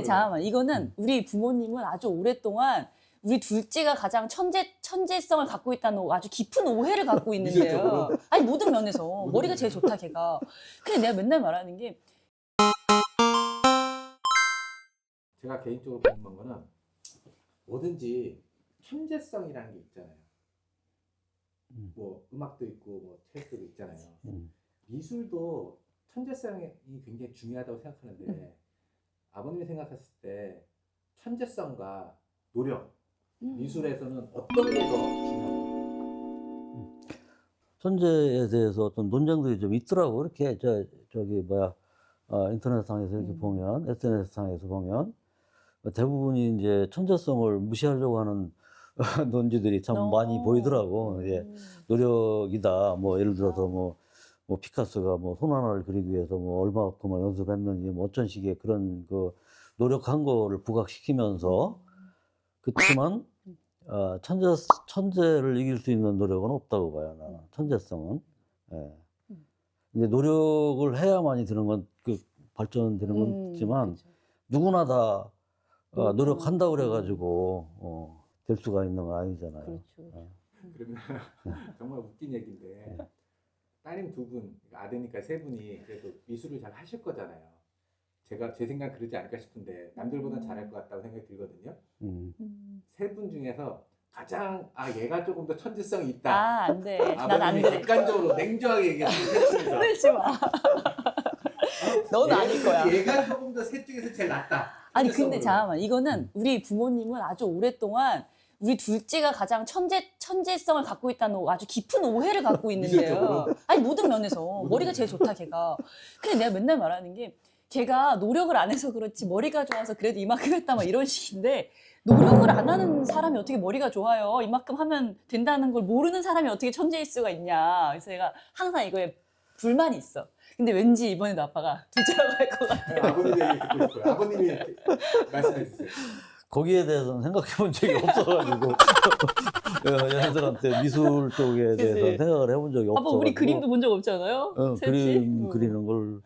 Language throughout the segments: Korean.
근데 잠깐만 이거는 우리 부모님은 아주 오랫동안 우리 둘째가 가장 천재 천재성을 갖고 있다는 아주 깊은 오해를 갖고 있는데요. 미술적으로? 아니 모든 면에서 머리가. 제일 좋다 걔가. 근데 내가 맨날 말하는 게 제가 개인적으로 궁금한 거는 뭐든지 천재성이라는 게 있잖아요. 음. 뭐 음악도 있고 뭐 체육도 있잖아요. 음. 미술도 천재성이 굉장히 중요하다고 생각하는데 음. 아버님이 생각했을 때 천재성과 노력 음. 미술에서는 어떤 게 더 중요해요? 천재에 대해서 어떤 논쟁들이 좀 있더라고. 이렇게 저 저기 뭐야 어, 인터넷상에서 이렇게 음. 보면 SNS상에서 보면 대부분이 이제 천재성을 무시하려고 하는 논지들이 참 어. 많이 보이더라고. 이제 음. 노력이다. 뭐 예를 들어서 뭐, 뭐 피카소가 뭐 손 하나를 그리기 위해서 뭐 얼마큼을 연습했는지 뭐 어쩐 식의 그런 그 노력한 거를 부각시키면서 그렇지만 어, 천재 천재를 이길 수 있는 노력은 없다고 봐요. 나는 천재성은. 예. 음. 이제 노력을 해야만이 되는 건그 발전되는 건 음, 있지만 그쵸. 누구나 다 어, 노력하는- 노력한다고 그래가지고 어, 될 수가 있는 건 아니잖아요. 그렇죠. 그러면 정말 웃긴 얘기인데 네. 따님 두 분, 아드니까 세 분이 그래도 미술을 잘 하실 거잖아요. 제가 제 생각 그러지 않을까 싶은데 남들보다 잘할 것 같다고 생각이 들거든요. 음. 음. 세 분 중에서 가장 아 얘가 조금 더 천재성이 있다. 아, 안 돼. 난안 아버님이 돼. 객관적으로 냉정하게 얘기했습니다. 그러지 마. 넌 아닐 거야. 얘가 조금 더 셋 중에서 제일 낫다. 아니 근데. 잠깐만 이거는 우리 부모님은 아주 오랫동안 우리 둘째가 가장 천재 천재성을 갖고 있다는 아주 깊은 오해를 갖고 있는데요. 아니 모든 면에서 머리가 제일. 좋다 걔가. 근데 내가 맨날 말하는 게 걔가 노력을 안 해서 그렇지 머리가 좋아서 그래도 이만큼 했다 막 이런 식인데 노력을 안 하는 사람이 어떻게 머리가 좋아요? 이만큼 하면 된다는 걸 모르는 사람이 어떻게 천재일 수가 있냐. 그래서 내가 항상 이거에 불만이 있어. 근데 왠지 이번에도 아빠가 둘째라고 할 것 같아. 아버님 얘기 듣고 싶어요. 아버님이 말씀해 주세요. 거기에 대해서는 생각해 본 적이 없어가지고 예, 얘네들한테 미술 쪽에 대해서 그치. 생각을 해본 적이 없어. 아빠 우리 그림도 본 적 없잖아요. 어, 셋이? 그림 어. 그리는 걸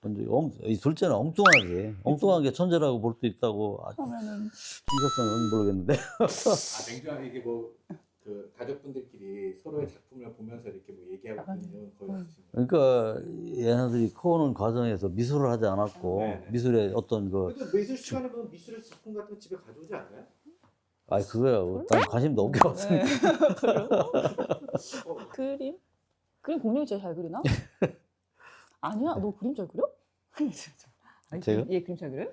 먼저 엉, 이 둘째는 엉뚱하게 엉뚱하게 천재라고 볼 수 있다고 아, 하면은 진짜성은 모르겠는데 아 냉정하게 이게 뭐 그 가족분들끼리 서로의 작품을 보면서 이렇게 뭐 얘기하고 아, 있는 거의 음. 없으신 거예요. 그러니까 얘네들이 커오는 과정에서 미술을 하지 않았고 네, 네. 미술의 어떤 그 그래도 미술 시간에 보면 미술 작품 같은 거 집에 가져오지 않아요? 아니 그거야 난 관심도 없게 봤으니까 네. 그래요? 어, 그림? 그림 공룡이 제일 잘 그리나? 아니야, 너 그림 잘 그려? 아니, 제가? 얘 그림 잘 그려?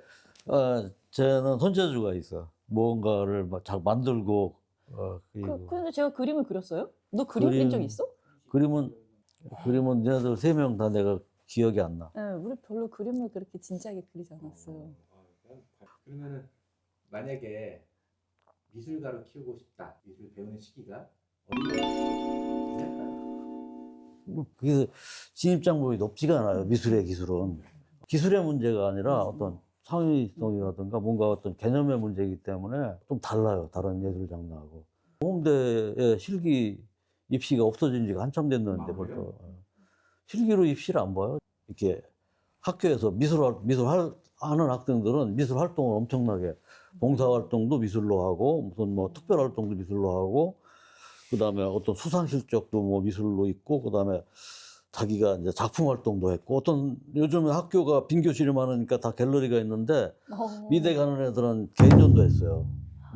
어, 쟤는 손재주가 있어 뭔가를 막 잘 만들고 어, 그, 그리고 근데 제가 그림을 그렸어요? 너 그림 그린 적 그림- 있어? 그림은 그림은 얘네들 세 명 다 내가 기억이 안 나. 네, 우리 별로 그림을 그렇게 진지하게 그리지 않았어요. 어, 그러면은 만약에 미술가로 키우고 싶다. 미술 배우는 시기가 어디가? 뭐 그게 진입장벽이 높지가 않아요. 미술의 기술은 기술의 문제가 아니라 어떤 창의성이라든가 뭔가 어떤 개념의 문제이기 때문에 좀 달라요. 다른 예술 장르하고 홍대에 실기 입시가 없어진 지가 한참 됐는데 아, 벌써 그래요? 실기로 입시를 안 봐요. 이렇게 학교에서 미술 활- 미술 할- 하는 학생들은 미술 활동을 엄청나게 봉사 활동도 미술로 하고 무슨 뭐 특별 활동도 미술로 하고 그다음에 어떤 수상 실적도 뭐 미술로 있고 그다음에 자기가 이제 작품 활동도 했고 어떤 요즘에 학교가 빈 교실이 많으니까 다 갤러리가 있는데 어. 미대 가는 애들은 개인전도 했어요.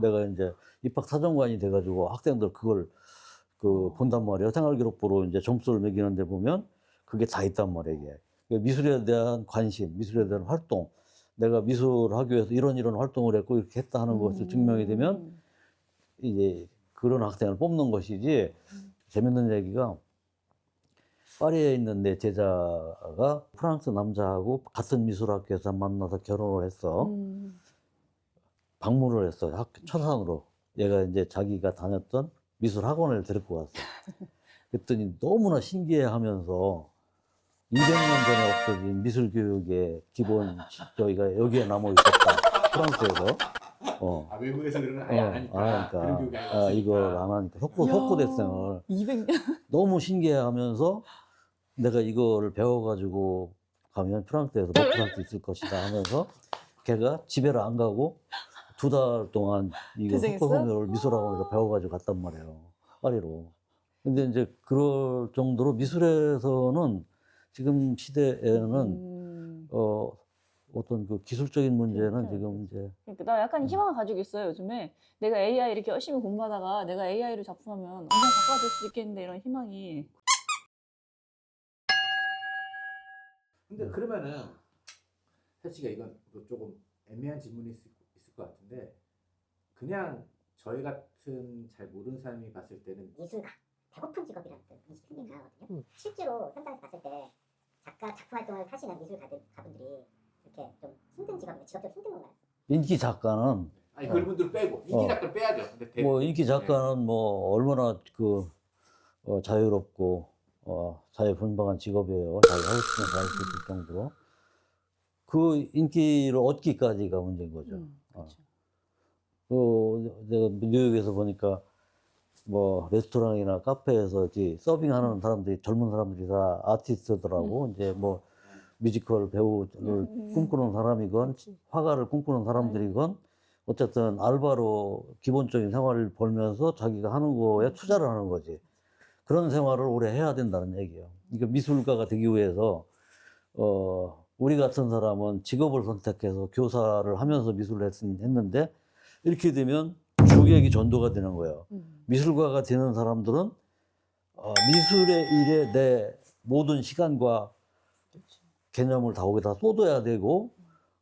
내가 이제 입학 사정관이 돼가지고 학생들 그걸 그 본단 말이에요. 생활기록부로 이제 점수를 매기는데 보면 그게 다 있단 말이에요. 이게 그 미술에 대한 관심, 미술에 대한 활동. 내가 미술 하기 위해서 이런 이런 활동을 했고 이렇게 했다 하는 것을 증명이 되면 음. 이제 그런 학생을 뽑는 것이지 재밌는 얘기가 파리에 있는 내 제자가 프랑스 남자하고 같은 미술학교에서 만나서 결혼을 했어. 음. 방문을 했어. 학 초상으로. 얘가 이제 자기가 다녔던 미술 학원을 데리고 왔어. 그랬더니 너무나 신기해 하면서 200년 전에 없어진 미술 교육의 기본 저희가 여기에 남아 있었다. 프랑스에서. 어. 아 외부에서 그런 거 어, 아예 안 하니까. 안 하니까. 그런 교육이 아예 아. 이걸 안 하니까. 속고, 야. 속고 대생을. 200년. 너무 신기해 하면서 내가 이거를 배워가지고 가면 프랑스에서 수 있을 것이다 하면서 걔가 집에를 안 가고 두 달 동안 이거? 석고소묘를 미술학원에서 배워가지고 갔단 말이에요. 파리로. 근데 이제 그럴 정도로 미술에서는 지금 시대에는 음. 어 어떤 그 기술적인 문제는 그러니까. 지금 이제 그러니까 나 약간 음. 희망을 가지고 있어요 요즘에 내가 AI 이렇게 열심히 공부하다가 내가 AI로 작품하면 언젠가 작가가 될 수 있겠는데 이런 희망이 근데 그러면은 사실 이건 뭐 조금 애매한 질문일 수 있을 것 같은데 그냥 저희 같은 잘 모르는 사람이 봤을 때는 미술가 배고픈 직업이라는 뜻이 굉장히 강하거든요. 실제로 현장에서 봤을 때 작가 작품 활동을 하시는 미술가들 가분들이 이렇게 좀 힘든 직업이 직업적으로 힘든 건가요? 인기 작가는 아니 그분들 빼고 인기 어. 작가를 빼야죠. 근데 대- 뭐 인기 작가는 뭐 얼마나 그 어, 자유롭고 어, 자유 분방한 직업이에요. 자기 하고 싶은 거할수 있을 정도로 그 인기를 얻기까지가 문제인 거죠. 음, 어. 그렇죠. 그 내가 뉴욕에서 보니까 뭐 레스토랑이나 카페에서 이렇게 서빙하는 사람들이 젊은 사람들이 다 아티스트더라고 이제 뭐 뮤지컬 배우를 음. 꿈꾸는 사람이건 화가를 꿈꾸는 사람들이건 어쨌든 알바로 기본적인 생활을 벌면서 자기가 하는 거에 투자를 하는 거지 그런 생활을 오래 해야 된다는 얘기예요. 그러니까 미술가가 되기 위해서 어 우리 같은 사람은 직업을 선택해서 교사를 하면서 미술을 했, 했는데 이렇게 되면 주객이 전도가 되는 거예요. 음. 미술가가 되는 사람들은 어, 미술의 일에 내 모든 시간과 그렇죠. 개념을 다 거기다 쏟아야 되고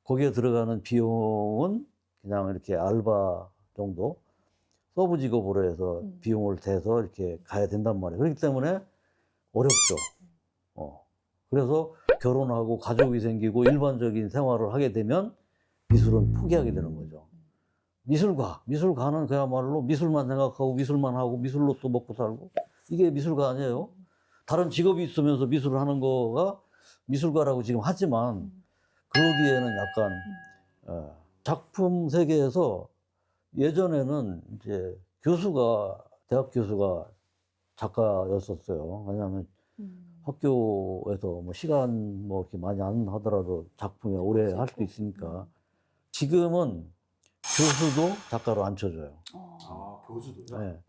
거기에 들어가는 비용은 그냥 이렇게 알바 정도 서브 직업으로 해서 음. 비용을 대서 이렇게 가야 된단 말이에요. 그렇기 때문에 어렵죠. 어. 그래서 결혼하고 가족이 생기고 일반적인 생활을 하게 되면 미술은 포기하게 되는 거죠. 미술가, 미술가는 그야말로 미술만 생각하고 미술만 하고 미술로 또 먹고 살고 이게 미술가 아니에요. 다른 직업이 있으면서 미술을 하는 거가 미술가라고 지금 하지만 그러기에는 약간 어, 작품 세계에서 예전에는 이제 교수가 대학 교수가 작가였었어요. 왜냐하면 음. 학교에서 뭐 시간 뭐 이렇게 많이 안 하더라도 작품에 오래 할 수 있으니까 지금은 교수도 작가로 안 쳐줘요. 어. 아 교수도요. 네.